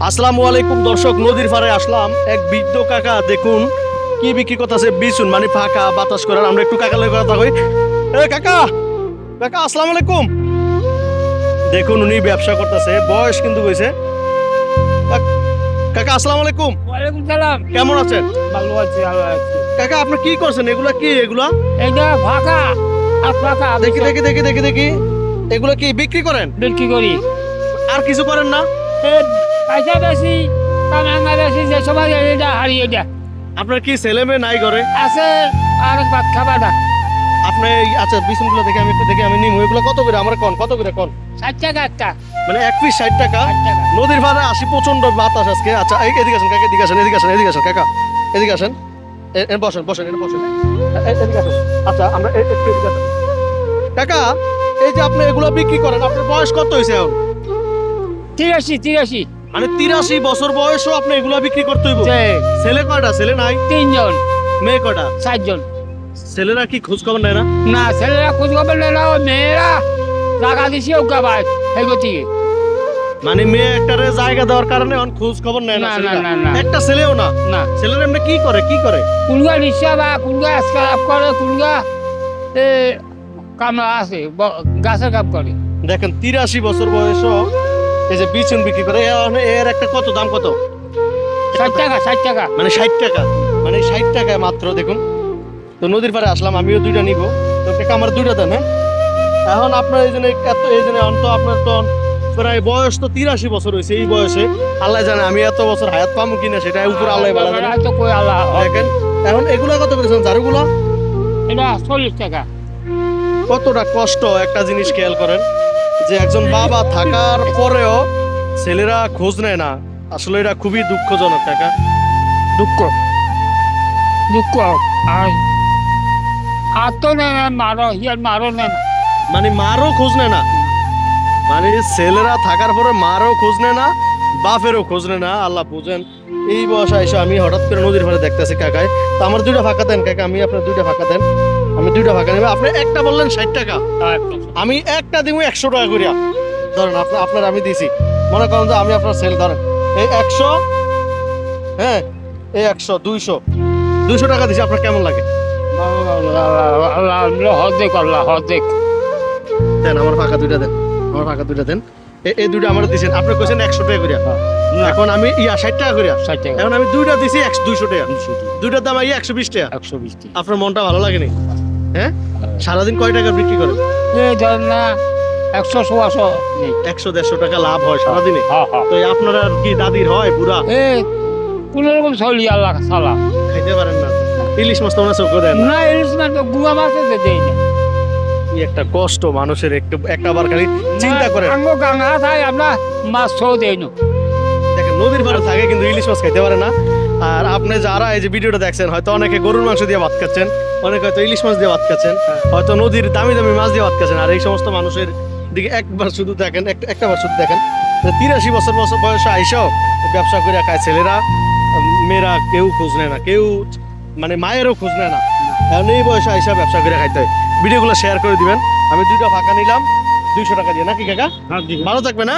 আসসালামু আলাইকুম দর্শক নদীর পাড়ে আসলাম। এক বৃদ্ধ কাকা দেখুন কি বিক্রি করতেছে বিছুন মানে ফাঁকা বাতাস করার। আমরা একটু কাকা লয় কথা কই। এ কাকা কাকা আসসালামু আলাইকুম। দেখুন উনি ব্যবসা করতেছে বয়স কিন্তু হয়েছে কাক- কাকা আসসালামু আলাইকুম। ওয়ালাইকুম সালাম। কেমন আছেন? ভালো আছি ভালো আছি। কাকা আপনি কি করছেন? এগুলা কি এগুলা? এইটা ফাঁকা আর ফাঁকা দেখি দেখি দেখি দেখি দেখি। এগুলা কি বিক্রি করেন? বিক্রি করি। আর কিছু করেন না? কামাঙ্গা বেশি যে এটা হারিয়ে এটা আপনার কি ছেলে মেয়ে নাই ঘরে? আছে আর ভাত খাবাটা আপনি আচ্ছা বিছুনগুলো দেখে আমি একটু দেখে আমি নিম। এগুলো কত করে? আমার কোন কত করে কোন? ষাট টাকা একটা। মানে এক পিস ষাট টাকা? নদীর পাড়ে আসি প্রচণ্ড বাতাস আজকে। আচ্ছা এই- এদিকে আসেন কাকা এদিকে আসেন এদিকে আসেন এদিকে আসেন কাকা। এদিকে আসেন। বসেন বসেন এখানে বসেন। এদিকে আসেন। আচ্ছা আমরা এদিকে আসেন। কাকা এই যে আপনি এগুলো বিক্রি করেন আপনার বয়স কত হয়েছে এখন? তিরাশি তিরাশি। মানে তিরাশি বছর বয়সও আপনি এগুলো বিক্রি করতে হইব। ছেলে কয়টা? ছেলে নাই? তিনজন। মেয়ে কয়টা? চারজন। ছেলেরা কি খোঁজ খবর নেয় না? না ছেলেরা খোঁজ খবর নেয় না মেয়েরা টাকা দিছে ওকে ভাই এগো থেকে মানে মেয়ে একটারে জায়গা দেওয়ার কারণে এখন খোঁজ খবর নেয় না না, না। একটা ছেলেও না? না। ছেলেরা এমনি কি করে? কি করে? কুলগা রিক্সা বা কুলগা আজকাল আপ করে কুলগা এ কামরা আছে গাছের কাপ করে। দেখেন তিরাশি বছর বয়সও এই যে বিচুন বিক্রি করে এর- একটা কত দাম কত? ষাট টাকা ষাট টাকা। মানে ষাট টাকা। মানে ষাট টাকায় মাত্র দেখুন। তো নদীর পাড়ে আসলাম আমিও দুইটা নিব। তো কাকা আমার দুইটা দেন হ্যাঁ? এখন আপনার এই জন্য এত এই জন্য অন্ত আপনার তো প্রায় বয়স তো তিরাশি বছর হয়েছে এই বয়সে। আল্লাহ জানে আমি এত বছর হায়াত পাবো কিনা সেটা উপর আল্লাহ ভালো জানে দেখেন এখন এগুলা কত করেছেন ঝাড়ুগুলা এটা চল্লিশ টাকা। কতটা কষ্ট একটা জিনিস খেয়াল করেন যে একজন বাবা থাকার পরেও ছেলেরা খোঁজ নেয় না। আসলে এটা খুবই দুঃখজনক কাকা। দুঃখ। দুঃখ। আর আর তো না মারো হিয়ার মারো না। মানে মারও খোঁজ নেয় না। মানে ছেলেরা থাকার পরে মারও খোঁজ নেয় না বাপেরও খোঁজ নেয় না আল্লাহ বুঝেন। এই বয়সে এসে আমি হঠাৎ করে নদীর পাড়ে দেখতেছি কাকায় তো আমার দুইটা ফাঁকা দেন কাকা আমি আপনার দুইটা ফাঁকা দেন আমি দুইটা ফাঁকা নেব আপনি একটা বললেন ষাট টাকা আমি একটা দিব একশো টাকা করিয়া ধরেন আপনার আপনার আমি দিছি মনে করেন যে আমি আপনার সেল ধরেন এই একশো হ্যাঁ এই একশো দুইশো দুইশো টাকা দিছি আপনার কেমন লাগে দেন আমার ফাঁকা দুইটা দেন আমার ফাঁকা দুইটা দেন এই দুইটা আমার দিছেন। আপনি কইছেন একশো টাকা করিয়া এখন আমি ইয়া ষাট টাকা করিয়া ষাট টাকা। এখন আমি দুইটা দিছি একশো দুইশো টাকা। দুইটার দাম ইয়া একশো বিশ টাকা। একশো বিশ টাকা। আপনার মনটা ভালো লাগেনি? হ্যাঁ? সারাদিন কয় টাকা বিক্রি করেন? ধরেন না একশো সোয়াশো একশো। দেড়শো টাকা লাভ হয় সারাদিনে। হ্যাঁ হ্যাঁ। তো আপনার আর কি দাদির হয় বুড়া এ কোন রকম চলি আল্লাহ সালা খাইতে পারেন না। ইলিশ মাছ তো ওনার চোখে দেন না। ইলিশ মাছ তো গুয়া মাছ দেই না। একটা কষ্ট মানুষের একটু একটা বার খালি চিন্তা করে। আঙ্গো থাকে আমরা মাছ ছো দেই না। দেখেন নদীর পাড়ে থাকে কিন্তু ইলিশ মাছ খাইতে পারে না। আর আপনি যারা এই যে ভিডিওটা দেখছেন হয়তো অনেকে গরুর মাংস দিয়ে ভাত খাচ্ছেন অনেকে হয়তো ইলিশ মাছ দিয়ে ভাত খাচ্ছেন হয়তো নদীর দামি দামি মাছ দিয়ে ভাত খাচ্ছেন। আর এই সমস্ত মানুষের দিকে একবার শুধু দেখেন এক- একটা বার শুধু দেখেন তিরাশি বছর বছর বয়সে আইসাও ব্যবসা করে খায় ছেলেরা মেয়েরা কেউ খোঁজ নেয় না কেউ মানে মায়েরও খোঁজ নেয় না। এই বয়সে আইসা ব্যবসা করে খাইতে হয়। ভিডিওগুলো শেয়ার করে দিবেন। আমি দুইটা ফাঁকা নিলাম। দুইশো টাকা দিয়ে। নাকি কাকা? ভালো থাকবে না